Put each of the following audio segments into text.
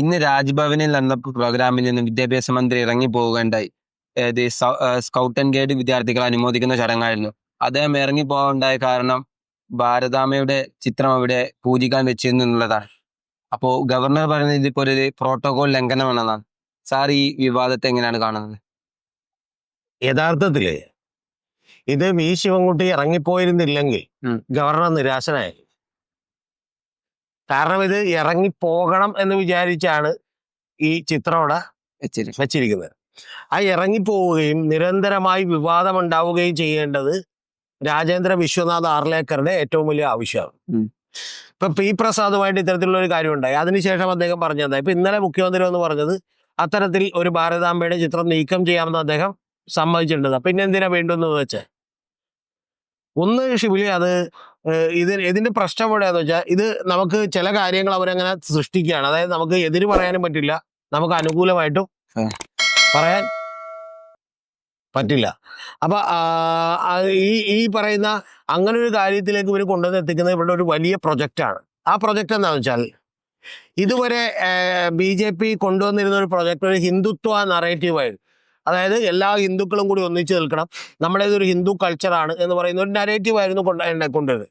ഇന്ന് രാജ്ഭവനിൽ നടന്ന പ്രോഗ്രാമിൽ നിന്ന് വിദ്യാഭ്യാസ മന്ത്രി ഇറങ്ങി പോകേണ്ടായി ഏത് സ്കൗട്ട് ആൻഡ് ഗൈഡ് വിദ്യാർത്ഥികളെ അനുമോദിക്കുന്ന ചടങ്ങായിരുന്നു. അദ്ദേഹം ഇറങ്ങി പോകാനുണ്ടായ കാരണം ഭാരതാമ്മയുടെ ചിത്രം അവിടെ പൂജിക്കാൻ വെച്ചിരുന്നു എന്നുള്ളതാണ്. അപ്പോൾ ഗവർണർ പറയുന്നത് ഇതിപ്പോൾ ഒരു പ്രോട്ടോകോൾ ലംഘനമാണെന്നാണ്. സാർ ഈ വിവാദത്തെ എങ്ങനെയാണ് കാണുന്നത്? യഥാർത്ഥത്തിൽ ഇത് വി ശിവൻകുട്ടി ഇറങ്ങിപ്പോയിരുന്നില്ലെങ്കിൽ ഗവർണർ നിരാശനായി. കാരണം ഇത് ഇറങ്ങി ഇറങ്ങിപ്പോകണം എന്ന് വിചാരിച്ചാണ് ഈ ചിത്രം അവിടെ വെച്ചിരിക്കുന്നത്. ആ ഇറങ്ങിപ്പോവുകയും നിരന്തരമായി വിവാദമുണ്ടാവുകയും ചെയ്യേണ്ടത് രാജേന്ദ്ര വിശ്വനാഥ് ആർലേക്കറുടെ ഏറ്റവും വലിയ ആവശ്യമാണ്. ഇപ്പൊ പി പ്രസാദുമായിട്ട് ഇത്തരത്തിലുള്ള ഒരു കാര്യം ഉണ്ടായി അതിനുശേഷം അദ്ദേഹം പറഞ്ഞതായി ഇപ്പൊ ഇന്നലെ മുഖ്യമന്ത്രി എന്ന് പറഞ്ഞത് അത്തരത്തിൽ ഒരു ഭാരതാംബയുടെ ചിത്രം നീക്കം ചെയ്യാമെന്ന് അദ്ദേഹം സമ്മതിച്ചിട്ടുണ്ട്. പിന്നെ എന്തിനാ വേണ്ടെന്ന് വെച്ചാൽ ഒന്ന് ഷിബിലി അത് ഇത് ഇതിന്റെ പ്രശ്നം എവിടെയാന്ന് വെച്ചാൽ ഇത് നമുക്ക് ചില കാര്യങ്ങൾ അവരങ്ങനെ സൃഷ്ടിക്കുകയാണ്. അതായത് നമുക്ക് എതിര് പറയാനും പറ്റില്ല. നമുക്ക് അനുകൂലമായിട്ടും പറയാൻ പറ്റില്ല. അപ്പൊ ഈ ഈ പറയുന്ന അങ്ങനെ ഒരു കാര്യത്തിലേക്ക് ഇവർ കൊണ്ടുവന്ന് എത്തിക്കുന്നത് ഇവരുടെ ഒരു വലിയ പ്രൊജക്റ്റാണ് ആ പ്രൊജക്റ്റ് എന്താണെന്ന് വെച്ചാൽ ഇതുവരെ ബി ജെ പി കൊണ്ടുവന്നിരുന്ന ഒരു പ്രൊജക്ട് ഒരു ഹിന്ദുത്വ നറേറ്റീവായിരുന്നു അതായത് എല്ലാ ഹിന്ദുക്കളും കൂടി ഒന്നിച്ചു നിൽക്കണം. നമ്മുടേത് ഒരു ഹിന്ദു കൾച്ചറാണ് എന്ന് പറയുന്ന ഒരു നരേറ്റീവ് ആയിരുന്നു കൊണ്ട് കൊണ്ടത്.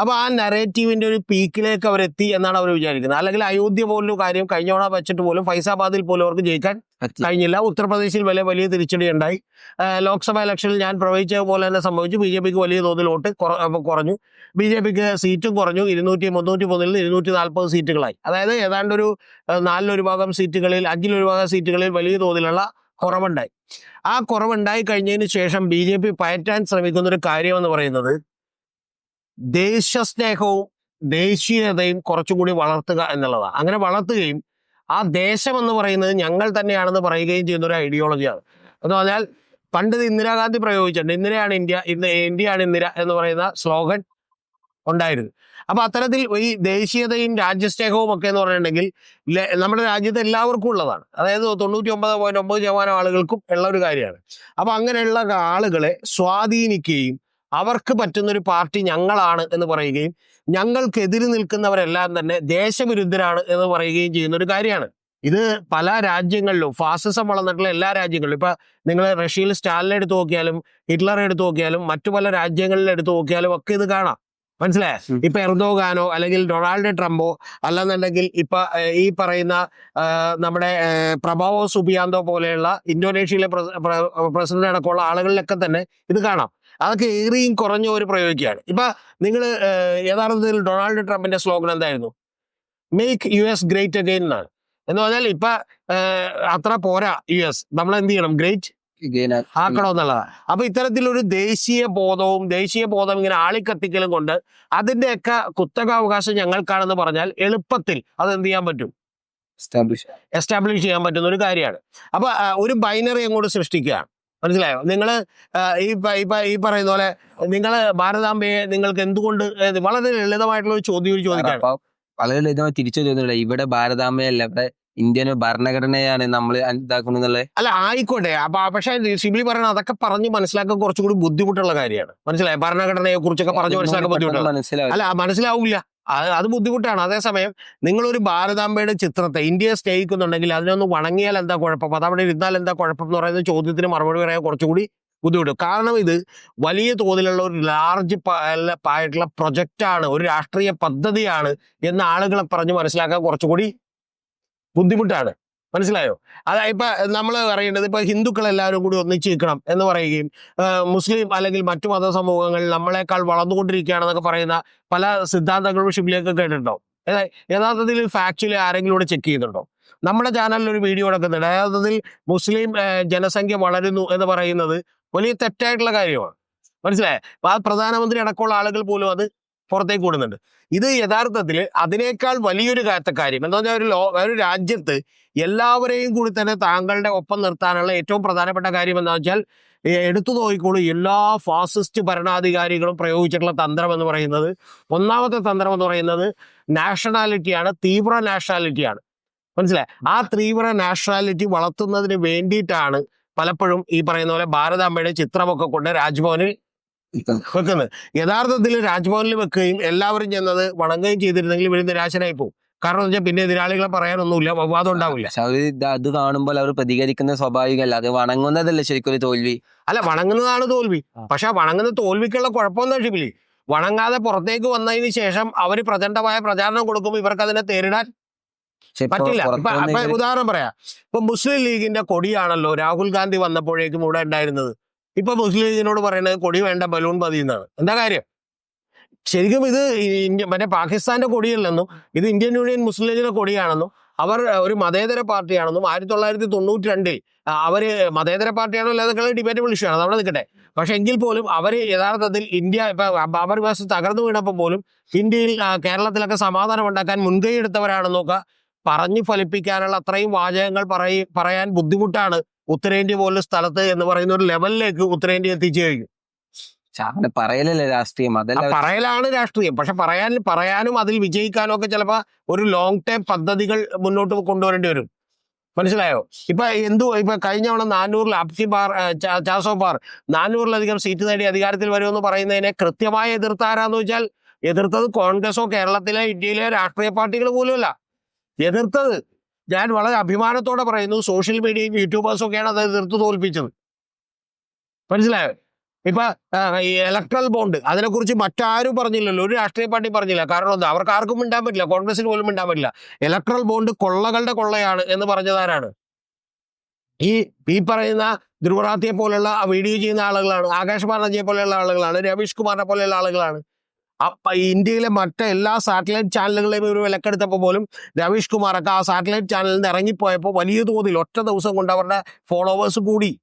അപ്പോൾ ആ നരേറ്റീവിന്റെ ഒരു പീക്കിലേക്ക് അവരെത്തി എന്നാണ് അവർ വിചാരിക്കുന്നത്. അല്ലെങ്കിൽ അയോധ്യ പോലൊരു കാര്യം കഴിഞ്ഞ തവണ വെച്ചിട്ട് പോലും ഫൈസാബാദിൽ പോലും അവർക്ക് ജയിക്കാൻ കഴിഞ്ഞില്ല. ഉത്തർപ്രദേശിൽ വലിയ വലിയ തിരിച്ചടി ഉണ്ടായി. ലോക്സഭാ ഇലക്ഷനിൽ ഞാൻ പ്രവചിച്ച പോലെ തന്നെ സംഭവിച്ചു. ബി ജെ പിക്ക് വലിയ തോതിൽ വോട്ട് കുറഞ്ഞു ബി ജെ പിക്ക് സീറ്റും കുറഞ്ഞു. ഇരുന്നൂറ്റി മുന്നൂറ്റി മൂന്നിൽ ഇരുന്നൂറ്റി നാൽപ്പത് സീറ്റുകളായി. അതായത് ഏതാണ്ട് ഒരു നാലിലൊരു ഭാഗം സീറ്റുകളിൽ അഞ്ചിലൊരു ഭാഗം സീറ്റുകളിൽ വലിയ തോതിലുള്ള കുറവുണ്ടായി. ആ കുറവുണ്ടായി കഴിഞ്ഞതിന് ശേഷം ബി ജെ പി പയറ്റാൻ ശ്രമിക്കുന്ന ഒരു കാര്യം എന്ന് പറയുന്നത് ദേശസ്നേഹവും ദേശീയതയും കുറച്ചുകൂടി വളർത്തുക എന്നുള്ളതാണ്. അങ്ങനെ വളർത്തുകയും ആ ദേശം എന്ന് പറയുന്നത് ഞങ്ങൾ തന്നെയാണെന്ന് പറയുകയും ചെയ്യുന്ന ഒരു ഐഡിയോളജിയാണ് എന്ന് പറഞ്ഞാൽ പണ്ട് ഇന്ദിരാഗാന്ധി പ്രയോഗിച്ചിട്ടുണ്ട്. ഇന്ദിരയാണ് ഇന്ത്യ ഇന്ന് ഇന്ത്യയാണ് ഇന്ദിര എന്ന് പറയുന്ന സ്ലോഗൻ ഉണ്ടായിരുന്നു അപ്പൊ അത്തരത്തിൽ ഈ ദേശീയതയും രാജ്യസ്നേഹവും ഒക്കെ എന്ന് പറഞ്ഞിട്ടുണ്ടെങ്കിൽ നമ്മുടെ രാജ്യത്ത് എല്ലാവർക്കും ഉള്ളതാണ്. അതായത് തൊണ്ണൂറ്റി ഒമ്പത് പോയിന്റ് ഒമ്പത് ശതമാനം ആളുകൾക്കും ഉള്ള ഒരു കാര്യമാണ്. അപ്പൊ അങ്ങനെയുള്ള ആളുകളെ സ്വാധീനിക്കുകയും അവർക്ക് പറ്റുന്ന ഒരു പാർട്ടി ഞങ്ങളാണ് എന്ന് പറയുകയും ഞങ്ങൾക്കെതിരെ നിൽക്കുന്നവരെല്ലാം തന്നെ ദേശവിരുദ്ധരാണ് എന്ന് പറയുകയും ചെയ്യുന്ന ഒരു കാര്യമാണ്. ഇത് പല രാജ്യങ്ങളിലും ഫാസിസം വളർന്നിട്ടുള്ള എല്ലാ രാജ്യങ്ങളിലും. ഇപ്പൊ നിങ്ങൾ റഷ്യയിൽ സ്റ്റാലിനെ എടുത്ത് നോക്കിയാലും ഹിറ്റ്ലറെ എടുത്ത് നോക്കിയാലും മറ്റു പല രാജ്യങ്ങളിൽ എടുത്ത് നോക്കിയാലും ഒക്കെ ഇത് കാണാം. മനസ്സിലായ. ഇപ്പൊ എർദോഗാനോ അല്ലെങ്കിൽ ഡൊണാൾഡ് ട്രംപോ അല്ലെന്നുണ്ടെങ്കിൽ ഇപ്പൊ ഈ പറയുന്ന നമ്മുടെ പ്രഭാവോ സുബിയാന്തോ പോലെയുള്ള ഇന്തോനേഷ്യയിലെ പ്രസിഡന്റ് അടക്കമുള്ള ആളുകളിലൊക്കെ തന്നെ ഇത് കാണാം. അതൊക്കെ ഏറിയും കുറഞ്ഞ ഒരു പ്രയോഗിക്കുകയാണ്. ഇപ്പൊ നിങ്ങൾ യഥാർത്ഥത്തിൽ ഡൊണാൾഡ് ട്രംപിന്റെ സ്ലോഗൻ എന്തായിരുന്നു? Make U S great again എന്നാണ്. എന്ന് പറഞ്ഞാൽ ഇപ്പൊ അത്ര പോരാ യു എസ്. നമ്മൾ എന്ത് ചെയ്യണം? ഗ്രേറ്റ് Again, ആ- ആക്കണം എന്നുള്ളതാണ് അപ്പൊ ഇത്തരത്തിലൊരു ദേശീയ ബോധവും ദേശീയ ബോധം ഇങ്ങനെ ആളിക്കത്തിക്കലും കൊണ്ട് അതിന്റെയൊക്കെ കുത്തകാവകാശം ഞങ്ങൾക്കാണെന്ന് പറഞ്ഞാൽ എളുപ്പത്തിൽ അത് എന്ത് ചെയ്യാൻ പറ്റും? എസ്റ്റാബ്ലിഷ് എസ്റ്റാബ്ലിഷ് ചെയ്യാൻ പറ്റുന്ന ഒരു കാര്യമാണ്. അപ്പൊ ഒരു ബൈനറി അങ്ങോട്ട് സൃഷ്ടിക്കുകയാണ്. മനസ്സിലായോ? നിങ്ങൾ ഈ ഈ പറയുന്ന പോലെ നിങ്ങൾ ഭാരതാംബയെ നിങ്ങൾക്ക് എന്തുകൊണ്ട് വളരെ ലളിതമായിട്ടുള്ള ഒരു ചോദ്യം ഒരു ചോദിക്കാണ്. വളരെ ലളിതമായി തിരിച്ചു ചോദിക്കുന്നില്ല ഇവിടെ ഭാരതാംബയല്ല ഇവിടെ ഇന്ത്യൻ ഭരണഘടനയാണ് നമ്മൾ ഇതാക്കുന്നത് അല്ല ആയിക്കോട്ടെ. അപ്പൊ പക്ഷെ ഷിബിലി പറയണ അതൊക്കെ പറഞ്ഞ് മനസ്സിലാക്കാൻ കുറച്ചുകൂടി ബുദ്ധിമുട്ടുള്ള കാര്യമാണ്. മനസ്സിലായി? ഭരണഘടനയെ കുറിച്ചൊക്കെ പറഞ്ഞ് മനസ്സിലാക്കാൻ ബുദ്ധിമുട്ടാണ് അല്ല മനസ്സിലാവില്ല. അത് അത് ബുദ്ധിമുട്ടാണ്. അതേസമയം നിങ്ങളൊരു ഭാരതാംബയുടെ ചിത്രത്തെ ഇന്ത്യയെ സ്നേഹിക്കുന്നുണ്ടെങ്കിൽ അതിനൊന്ന് വണങ്ങിയാൽ എന്താ കുഴപ്പം? അത് അവിടെ ഇരുന്നാൽ എന്താ കുഴപ്പം എന്ന് പറയുന്ന ചോദ്യത്തിന് മറുപടി പറയാൻ കുറച്ചുകൂടി ബുദ്ധിമുട്ട്. കാരണം ഇത് വലിയ തോതിലുള്ള ഒരു ലാർജ് ആയിട്ടുള്ള പ്രൊജക്റ്റാണ് ഒരു രാഷ്ട്രീയ പദ്ധതിയാണ് എന്ന് ആളുകളെ പറഞ്ഞ് മനസ്സിലാക്കാൻ കുറച്ചുകൂടി ബുദ്ധിമുട്ടാണ്. മനസ്സിലായോ? അതായത് ഇപ്പൊ നമ്മൾ പറയേണ്ടത് ഇപ്പൊ ഹിന്ദുക്കൾ എല്ലാവരും കൂടി ഒന്നിച്ചു നിൽക്കണം എന്ന് പറയുകയും മുസ്ലിം അല്ലെങ്കിൽ മറ്റു മത സമൂഹങ്ങൾ നമ്മളെക്കാൾ വളർന്നുകൊണ്ടിരിക്കുകയാണെന്നൊക്കെ പറയുന്ന പല സിദ്ധാന്തങ്ങളും ഷിബിലേക്ക് കേട്ടിട്ടുണ്ടോ? ഏതാ- യഥാർത്ഥത്തിൽ ഫാക്ച്വലി ആരെങ്കിലും ഇവിടെ ചെക്ക് ചെയ്യുന്നുണ്ടോ? നമ്മുടെ ചാനലിൽ ഒരു വീഡിയോ നടക്കുന്നുണ്ട്. യഥാർത്ഥത്തിൽ മുസ്ലിം ജനസംഖ്യ വളരുന്നു എന്ന് പറയുന്നത് വലിയ തെറ്റായിട്ടുള്ള കാര്യമാണ്. മനസ്സിലായേ? അപ്പൊ ആ പ്രധാനമന്ത്രി അടക്കമുള്ള ആളുകൾ പോലും അത് പുറത്തേക്ക് കൂടുന്നുണ്ട് ഇത് യഥാർത്ഥത്തിൽ അതിനേക്കാൾ വലിയൊരു കാര്യം എന്താ പറഞ്ഞാൽ ഒരു ലോ ഒരു രാജ്യത്ത് എല്ലാവരെയും കൂടി തന്നെ താങ്കളുടെ ഒപ്പം നിർത്താനുള്ള ഏറ്റവും പ്രധാനപ്പെട്ട കാര്യം എന്താ വെച്ചാൽ എടുത്തു നോക്കിക്കോളൂ എല്ലാ ഫാസിസ്റ്റ് ഭരണാധികാരികളും പ്രയോഗിച്ചിട്ടുള്ള തന്ത്രം എന്ന് പറയുന്നത് ഒന്നാമത്തെ തന്ത്രം എന്ന് പറയുന്നത് നാഷണാലിറ്റിയാണ് തീവ്ര നാഷണാലിറ്റിയാണ് മനസ്സിലായി? ആ തീവ്ര നാഷണാലിറ്റി വളർത്തുന്നതിന് വേണ്ടിയിട്ടാണ് പലപ്പോഴും ഈ പറയുന്ന പോലെ ഭാരതാമ്മയുടെ ചിത്രമൊക്കെ കൊണ്ട് രാജ്ഭവനിൽ വെക്കുന്നത്. യഥാർത്ഥത്തിൽ രാജ്ഭവനിൽ വെക്കുകയും എല്ലാവരും ചെന്നത് വണങ്ങുകയും ചെയ്തിരുന്നെങ്കിൽ ഇവർ നിരാശനായി പോകും കാരണം എന്ന് വെച്ചാൽ പിന്നെ എതിരാളികളെ പറയാനൊന്നുമില്ല വിവാദം ഉണ്ടാവില്ല. പക്ഷെ അത് കാണുമ്പോൾ അവർ പ്രതികരിക്കുന്ന സ്വാഭാവികമല്ല. അത് വണങ്ങുന്നതല്ലേ ശരിക്കും ഒരു തോൽവി? അല്ല വണങ്ങുന്നതാണ് തോൽവി. പക്ഷെ ആ വണങ്ങുന്ന തോൽവിക്കുള്ള കുഴപ്പമെന്ന് ഷിബിലി വണങ്ങാതെ പുറത്തേക്ക് വന്നതിന് ശേഷം അവർ പ്രചണ്ഡമായ പ്രചാരണം കൊടുക്കുമ്പോൾ ഇവർക്ക് അതിനെ നേരിടാൻ പറ്റില്ല. ഉദാഹരണം പറയാം. ഇപ്പൊ മുസ്ലിം ലീഗിന്റെ കൊടിയാണല്ലോ രാഹുൽ ഗാന്ധി വന്നപ്പോഴേക്കും ഇവിടെ ഉണ്ടായിരുന്നത്. ഇപ്പൊ മുസ്ലിം ലീഗിനോട് പറയുന്നത് കൊടി വേണ്ട ബലൂൺ മതി എന്നാണ്. എന്താ കാര്യം? ശരിക്കും ഇത് ഇന്ത്യ മറ്റേ പാകിസ്ഥാന്റെ കൊടിയല്ലെന്നും ഇത് ഇന്ത്യൻ യൂണിയൻ മുസ്ലിം ലീഗിന്റെ കൊടിയാണെന്നും അവർ ഒരു മതേതര പാർട്ടിയാണെന്നും ആയിരത്തി തൊള്ളായിരത്തി തൊണ്ണൂറ്റി രണ്ടിൽ അവർ മതേതര പാർട്ടിയാണോ അല്ലാതെ ഡിബേറ്റബിൾ ഇഷ്യൂ ആണ് അവിടെ നിൽക്കട്ടെ. പക്ഷെ എങ്കിൽ പോലും അവർ യഥാർത്ഥത്തിൽ ഇന്ത്യ ഇപ്പൊ ബാബർ വ്യവസ്ഥ തകർന്നു വീണപ്പോൾ പോലും ഇന്ത്യയിൽ കേരളത്തിലൊക്കെ സമാധാനം ഉണ്ടാക്കാൻ മുൻകൈ എടുത്തവരാണെന്നൊക്കെ പറഞ്ഞു ഫലിപ്പിക്കാനുള്ള അത്രയും വാചകങ്ങൾ പറയ പറയാൻ ബുദ്ധിമുട്ടാണ് ഉത്തരേന്ത്യ പോലുള്ള സ്ഥലത്ത് എന്ന് പറയുന്ന ഒരു ലെവലിലേക്ക് ഉത്തരേന്ത്യ എത്തിച്ചു കഴിഞ്ഞു. അങ്ങനെ പറയലല്ലേ രാഷ്ട്രീയം. അതല്ല പറയലാണ് രാഷ്ട്രീയം. പക്ഷെ പറയാൻ പറയാനും അതിൽ വിജയിക്കാനും ഒക്കെ ചിലപ്പോ ഒരു ലോങ് ടേം പദ്ധതികൾ മുന്നോട്ട് കൊണ്ടുവരേണ്ടി വരും. മനസ്സിലായോ? ഇപ്പൊ എന്തു ഇപ്പൊ കഴിഞ്ഞ തവണ നാനൂറിൽ അബ്സി ബാർ ചാസോ ബാർ നാനൂറിലധികം സീറ്റ് നേടി അധികാരത്തിൽ വരുമെന്ന് പറയുന്നതിനെ കൃത്യമായി എതിർത്താരാന്ന് വെച്ചാൽ എതിർത്തത് കോൺഗ്രസോ കേരളത്തിലെ ഇന്ത്യയിലെ രാഷ്ട്രീയ പാർട്ടികൾ പോലുമല്ല എതിർത്തത് ഞാൻ വളരെ അഭിമാനത്തോടെ പറയുന്നു സോഷ്യൽ മീഡിയയും യൂട്യൂബേഴ്സും ഒക്കെയാണ് അത് എതിർത്ത് തോൽപ്പിച്ചത്. മനസ്സിലായോ? ഇപ്പൊ ഇലക്ട്രൽ ബോണ്ട് അതിനെക്കുറിച്ച് മറ്റാരും പറഞ്ഞില്ലല്ലോ ഒരു രാഷ്ട്രീയ പാർട്ടി പറഞ്ഞില്ല. കാരണം എന്താ? അവർക്ക് ആർക്കും മിണ്ടാൻ പറ്റില്ല കോൺഗ്രസിന് പോലും മിണ്ടാൻ പറ്റില്ല. ഇലക്ട്രൽ ബോണ്ട് കൊള്ളകളുടെ കൊള്ളയാണ് എന്ന് പറഞ്ഞതാരാണ് ഈ ഈ പറയുന്ന ധ്രുവറാത്തിയെ പോലെയുള്ള വീഡിയോ ചെയ്യുന്ന ആളുകളാണ് ആകാശ് ബാനർജിയെ പോലെയുള്ള ആളുകളാണ് രവീഷ് കുമാറിനെ പോലെയുള്ള ആളുകളാണ്. അപ്പൊ ഇന്ത്യയിലെ മറ്റ് എല്ലാ സാറ്റലൈറ്റ് ചാനലുകളെയും ഇവർ വിലക്കെടുത്തപ്പോൾ പോലും രവീഷ് കുമാറൊക്കെ ആ സാറ്റലൈറ്റ് ചാനലിൽ നിന്ന് ഇറങ്ങിപ്പോയപ്പോൾ വലിയ തോതിൽ ഒറ്റ ദിവസം കൊണ്ട് അവരുടെ ഫോളോവേഴ്സ് കൂടി.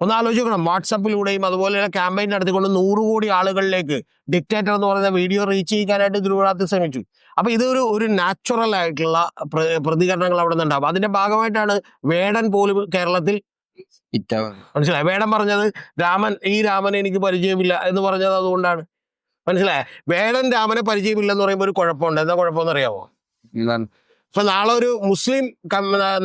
ഒന്ന് ആലോചിക്കണം. വാട്സപ്പിലൂടെയും അതുപോലെയുള്ള ക്യാമ്പയിൻ നടത്തിക്കൊണ്ട് നൂറ് കോടി ആളുകളിലേക്ക് ഡിക്റ്റേറ്റർ എന്ന് പറയുന്ന വീഡിയോ റീച്ച് ചെയ്യാനായിട്ട് ധ്രുവറാത്തി ശ്രമിച്ചു. അപ്പൊ ഇതൊരു ഒരു നാച്ചുറൽ ആയിട്ടുള്ള പ്ര- പ്രതികരണങ്ങൾ അവിടെ നിന്നുണ്ടാവും അതിന്റെ ഭാഗമായിട്ടാണ് വേടൻ പോലും കേരളത്തിൽ മനസ്സിലായി? വേടൻ പറഞ്ഞത് രാമൻ ഈ രാമനെ എനിക്ക് പരിചയമില്ല എന്ന് പറഞ്ഞത് അതുകൊണ്ടാണ്. മനസ്സിലായ? വേടൻ രാമനെ പരിചയമില്ലെന്ന് പറയുമ്പോൾ ഒരു കുഴപ്പമുണ്ട്. എന്താ കുഴപ്പമെന്ന് അറിയാമോ? ഇപ്പൊ നാളെ ഒരു മുസ്ലിം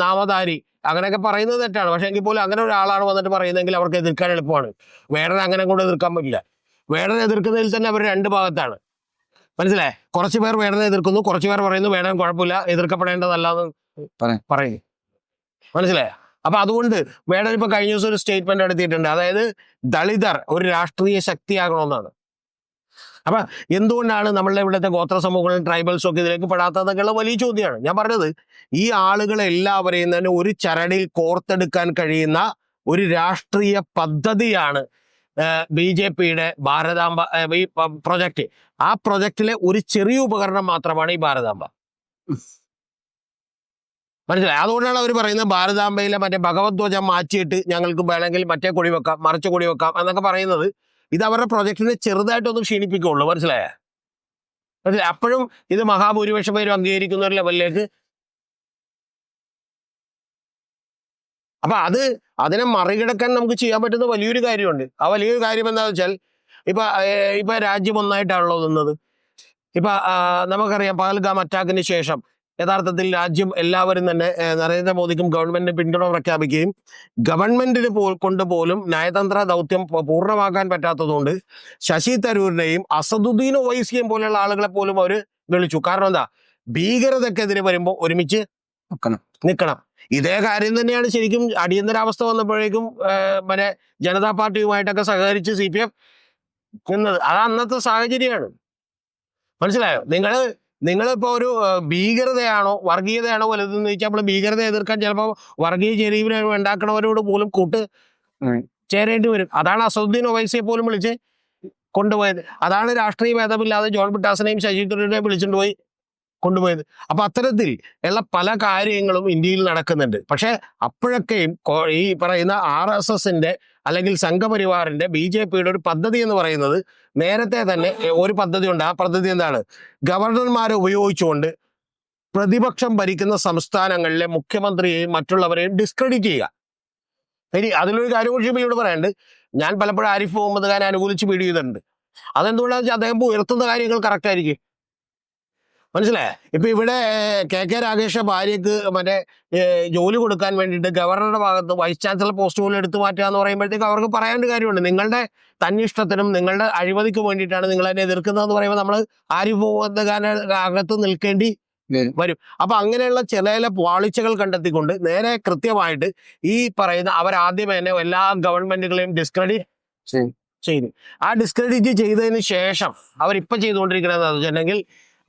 നാമധാരി അങ്ങനെയൊക്കെ പറയുന്നത് തെറ്റാണ്. പക്ഷെ എങ്കിൽ പോലും അങ്ങനെ ഒരാളാണ് വന്നിട്ട് പറയുന്നതെങ്കിൽ അവർക്ക് എതിർക്കാൻ എളുപ്പമാണ്. വേടൻ അങ്ങനെ കൊണ്ട് എതിർക്കാൻ പറ്റില്ല. വേടൻ എതിർക്കുന്നതിൽ തന്നെ അവർ രണ്ട് ഭാഗത്താണ്. മനസ്സിലായേ? കുറച്ച് പേർ വേടനെ എതിർക്കുന്നു കുറച്ച് പേർ പറയുന്നു വേടൻ കുഴപ്പമില്ല എതിർക്കപ്പെടേണ്ടതല്ലാന്ന് എന്ന് പറയും. മനസ്സിലായോ? അപ്പൊ അതുകൊണ്ട് വേടൻ ഇപ്പൊ കഴിഞ്ഞ ദിവസം ഒരു സ്റ്റേറ്റ്മെന്റ് നടത്തിയിട്ടുണ്ട് അതായത് ദളിതർ ഒരു രാഷ്ട്രീയ ശക്തിയാകണമെന്നാണ്. അപ്പൊ എന്തുകൊണ്ടാണ് നമ്മളുടെ ഇവിടുത്തെ ഗോത്ര സമൂഹങ്ങളും ട്രൈബൽസും ഒക്കെ ഇതിലേക്ക് പെടാത്തതൊക്കെയുള്ള വലിയ ചോദ്യമാണ്. ഞാൻ പറഞ്ഞത് ഈ ആളുകളെ എല്ലാവരെയും തന്നെ ഒരു ചരടിൽ കോർത്തെടുക്കാൻ കഴിയുന്ന ഒരു രാഷ്ട്രീയ പദ്ധതിയാണ് ബി ജെ പിയുടെ ഭാരതാംബ ഈ പ്രൊജക്ട് ആ പ്രൊജക്റ്റിലെ ഒരു ചെറിയ ഉപകരണം മാത്രമാണ് ഈ ഭാരതാംബ. മനസ്സിലായി? അതുകൊണ്ടാണ് അവർ പറയുന്നത് ഭാരതാംബയിലെ മറ്റേ ഭഗവത് ധ്വജം മാറ്റിയിട്ട് ഞങ്ങൾക്ക് വേണമെങ്കിൽ മറ്റേ കൊടി വെക്കാം മറിച്ച് കൊടി വെക്കാം എന്നൊക്കെ പറയുന്നത്. ഇത് അവരുടെ പ്രൊജക്ടിനെ ചെറുതായിട്ടൊന്ന് ക്ഷീണിപ്പിക്കുള്ളൂ. മനസ്സിലായ? മനസ്സിലായി? അപ്പോഴും ഇത് മഹാഭൂരിപക്ഷം പേരും അംഗീകരിക്കുന്ന ഒരു ലെവലിലേക്ക് അപ്പൊ അത് അതിനെ മറികടക്കാൻ നമുക്ക് ചെയ്യാൻ പറ്റുന്ന വലിയൊരു കാര്യമുണ്ട്. ആ വലിയൊരു കാര്യം എന്താണെന്ന് വെച്ചാൽ ഇപ്പൊ ഇപ്പൊ രാജ്യം ഒന്നായിട്ടാണല്ലോ നിന്നത്. ഇപ്പൊ നമുക്കറിയാം പഹൽഗാം അറ്റാക്കിന് ശേഷം യഥാർത്ഥത്തിൽ രാജ്യം എല്ലാവരും തന്നെ നരേന്ദ്രമോദിക്കും ഗവൺമെന്റിന് പിന്തുണ പ്രഖ്യാപിക്കുകയും ഗവൺമെന്റിന് പോ കൊണ്ട് പോലും നയതന്ത്ര ദൗത്യം പൂർണമാക്കാൻ പറ്റാത്തതുകൊണ്ട് ശശി തരൂരിനെയും അസദുദ്ദീൻ ഒവൈസിയെയും പോലെയുള്ള ആളുകളെ പോലും അവർ വിളിച്ചു. കാരണം എന്താ? ഭീകരതക്കെതിരെ വരുമ്പോൾ ഒരുമിച്ച് നിൽക്കണം നിൽക്കണം ഇതേ കാര്യം തന്നെയാണ് ശരിക്കും അടിയന്തരാവസ്ഥ വന്നപ്പോഴേക്കും മറ്റേ ജനതാ പാർട്ടിയുമായിട്ടൊക്കെ സഹകരിച്ച് സി പി എം നിന്നത്. അത് അന്നത്തെ സാഹചര്യമാണ്. മനസ്സിലായോ? നിങ്ങൾ നിങ്ങളിപ്പോ ഒരു ഭീകരതയാണോ വർഗീയതയാണോ വലുതെന്ന് ചോദിച്ചാൽ നമ്മൾ ഭീകരത എതിർക്കാൻ ചിലപ്പോൾ വർഗീയ ചെരിവിനെ ഉണ്ടാക്കണവരോട് പോലും കൂട്ട് ചേരേണ്ടി വരും. അതാണ് അസദുദ്ദീൻ ഒവൈസിയെ പോലും വിളിച്ച് കൊണ്ടുപോയത്. അതാണ് രാഷ്ട്രീയ ഭേദമില്ലാതെ ജോൺ ബിട്ടാസിനെയും ശശി തരൂരിനെയും വിളിച്ചുകൊണ്ട് പോയി കൊണ്ടുപോയത്. അപ്പൊ അത്തരത്തിൽ ഉള്ള പല കാര്യങ്ങളും ഇന്ത്യയിൽ നടക്കുന്നുണ്ട്. പക്ഷെ അപ്പോഴൊക്കെയും ഈ പറയുന്ന ആർ എസ് എസിന്റെ അല്ലെങ്കിൽ സംഘപരിവാറിന്റെ ബി ജെ പിയുടെ ഒരു പദ്ധതി എന്ന് പറയുന്നത് നേരത്തെ തന്നെ ഒരു പദ്ധതി ഉണ്ട്. ആ പദ്ധതി എന്താണ്? ഗവർണർമാരെ ഉപയോഗിച്ചുകൊണ്ട് പ്രതിപക്ഷം ഭരിക്കുന്ന സംസ്ഥാനങ്ങളിലെ മുഖ്യമന്ത്രിയെയും മറ്റുള്ളവരെയും ഡിസ്ക്രെഡിറ്റ് ചെയ്യുക. ഇനി അതിലൊരു കാര്യം കൂടി ഷിബിലിയോട് പറയാനുണ്ട്. ഞാൻ പലപ്പോഴും ആരിഫ് മുഹമ്മദ് ഖാൻ അനുകൂലിച്ച് വീഡിയോ അതെന്തുകൊണ്ടാണെന്ന് വെച്ചാൽ അദ്ദേഹം ഉയർത്തുന്ന കാര്യങ്ങൾ കറക്റ്റ് ആയിരിക്കും. മനസ്സിലായേ ഇപ്പൊ ഇവിടെ കെ കെ രാഗേഷ ഭാര്യക്ക് മറ്റേ ജോലി കൊടുക്കാൻ വേണ്ടിയിട്ട് ഗവർണറുടെ ഭാഗത്ത് വൈസ് ചാൻസലർ പോസ്റ്റ് പോലും എടുത്തു മാറ്റുക എന്ന് പറയുമ്പോഴത്തേക്ക് അവർക്ക് പറയേണ്ട കാര്യമുണ്ട് നിങ്ങളുടെ തന്നിഷ്ടത്തിനും നിങ്ങളുടെ അഴിമതിക്ക് വേണ്ടിയിട്ടാണ് നിങ്ങൾ എന്നെ എതിർക്കുന്നതെന്ന് പറയുമ്പോൾ നമ്മൾ ആര് അകത്ത് നിൽക്കേണ്ടി വരും. അപ്പൊ അങ്ങനെയുള്ള ചില ചില പാളിച്ചകൾ കണ്ടെത്തിക്കൊണ്ട് നേരെ കൃത്യമായിട്ട് ഈ പറയുന്ന അവരാദ്യമേ തന്നെ എല്ലാ ഗവൺമെന്റുകളെയും ഡിസ്ക്രെഡിറ്റ്. ചെയ്തു ആ ഡിസ്ക്രെഡിറ്റ് ചെയ്തതിന് ശേഷം അവരിപ്പം ചെയ്തുകൊണ്ടിരിക്കുന്നത് എന്താണെന്ന് വെച്ചിട്ടുണ്ടെങ്കിൽ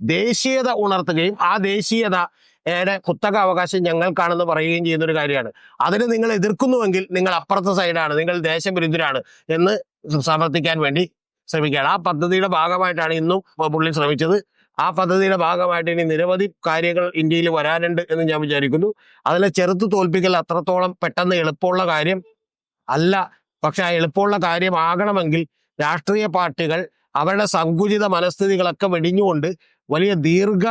ദേശീയത ഉണർത്തുകയും ആ ദേശീയത ഏടെ കുത്തക അവകാശം ഞങ്ങൾക്കാണെന്ന് പറയുകയും ചെയ്യുന്ന ഒരു കാര്യമാണ്. അതിന് നിങ്ങൾ എതിർക്കുന്നുവെങ്കിൽ നിങ്ങൾ അപ്പുറത്തെ സൈഡാണ് നിങ്ങൾ ദേശവിരുദ്ധരാണ് എന്ന് സമർത്ഥിക്കാൻ വേണ്ടി ശ്രമിക്കുകയാണ്. ആ പദ്ധതിയുടെ ഭാഗമായിട്ടാണ് ഇന്നും പുള്ളി ശ്രമിച്ചത്. ആ പദ്ധതിയുടെ ഭാഗമായിട്ട് ഇനി നിരവധി കാര്യങ്ങൾ ഇന്ത്യയിൽ വരാനുണ്ട് എന്ന് ഞാൻ വിചാരിക്കുന്നു. അതിനെ ചെറുത്ത് തോൽപ്പിക്കൽ അത്രത്തോളം പെട്ടെന്ന് എളുപ്പമുള്ള കാര്യം അല്ല. പക്ഷെ ആ എളുപ്പമുള്ള കാര്യമാകണമെങ്കിൽ രാഷ്ട്രീയ പാർട്ടികൾ അവരുടെ സങ്കുചിത മനസ്ഥിതികളൊക്കെ വെടിഞ്ഞുകൊണ്ട് വലിയ ദീർഘ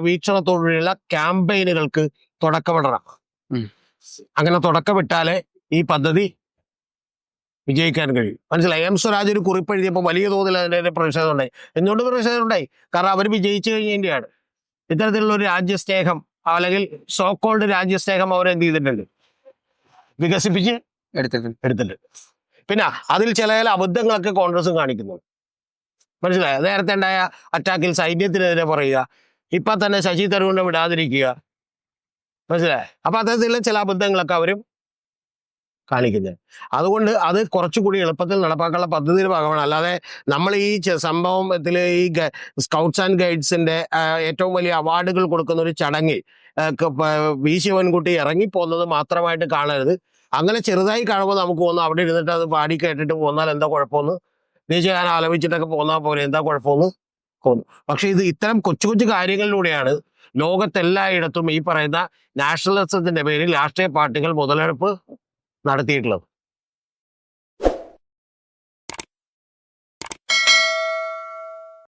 വീക്ഷണത്തോടുള്ള ക്യാമ്പയിനുകൾക്ക് തുടക്കമിടണം. അങ്ങനെ തുടക്കമിട്ടാലേ ഈ പദ്ധതി വിജയിക്കാൻ കഴിയും. മനസ്സിലായി? എം സ്വരാജ് ഒരു കുറിപ്പ് എഴുതിയപ്പോൾ വലിയ തോതിൽ അതിന്റെ പ്രതിഷേധം ഉണ്ടായി എന്തുകൊണ്ട് പ്രതിഷേധം ഉണ്ടായി കാരണം അവർ വിജയിച്ചു കഴിഞ്ഞതിന്റെയാണ് ഇത്തരത്തിലുള്ള ഒരു രാജ്യസ്നേഹം അല്ലെങ്കിൽ സോക്കോൾഡ് രാജ്യസ്നേഹം അവർ എന്ത് ചെയ്തിട്ടുണ്ട്? വികസിപ്പിച്ച് എടുത്തിട്ടുണ്ട്. എടുത്തിട്ടുണ്ട്. പിന്നെ അതിൽ ചില ചില അബദ്ധങ്ങളൊക്കെ കോൺഗ്രസ് കാണിക്കുന്നു മനസ്സിലായോ? നേരത്തെ ഉണ്ടായ അറ്റാക്കിൽ സൈന്യത്തിനെതിരെ പറയുക. ഇപ്പൊ തന്നെ ശശി തരൂരിനെ വിടാതിരിക്കുക. മനസ്സിലായോ? അപ്പൊ അത്തരത്തിലുള്ള ചില അബദ്ധങ്ങളൊക്കെ അവരും കാണിക്കുന്നത് അതുകൊണ്ട് അത് കുറച്ചുകൂടി എളുപ്പത്തിൽ നടപ്പാക്കാനുള്ള പദ്ധതിയുടെ ഭാഗമാണ്. അല്ലാതെ നമ്മൾ ഈ സംഭവത്തിൽ ഈ സ്കൗട്ട്സ് ആൻഡ് ഗൈഡ്സിന്റെ ഏറ്റവും വലിയ അവാർഡുകൾ കൊടുക്കുന്ന ഒരു ചടങ്ങിൽ വി. ശിവൻകുട്ടി ഇറങ്ങിപ്പോകുന്നത് മാത്രമായിട്ട് കാണരുത്. അങ്ങനെ ചെറുതായി കാണുമ്പോൾ നമുക്ക് പോകുന്നു അവിടെ ഇരുന്നിട്ട് അത് പാടി കേട്ടിട്ട് പോന്നാൽ എന്താ കുഴപ്പമെന്ന് ദേശീയഗാനം ആലോചിച്ചിട്ടൊക്കെ പോന്നാൽ പോലെ എന്താ കുഴപ്പമെന്ന് തോന്നും. പക്ഷെ ഇത് ഇത്തരം കൊച്ചു കൊച്ചു കാര്യങ്ങളിലൂടെയാണ് ലോകത്തെല്ലായിടത്തും ഈ പറയുന്ന നാഷണലിസത്തിന്റെ പേരിൽ രാഷ്ട്രീയ പാർട്ടികൾ മുതലെടുപ്പ് നടത്തിയിട്ടുള്ളത്.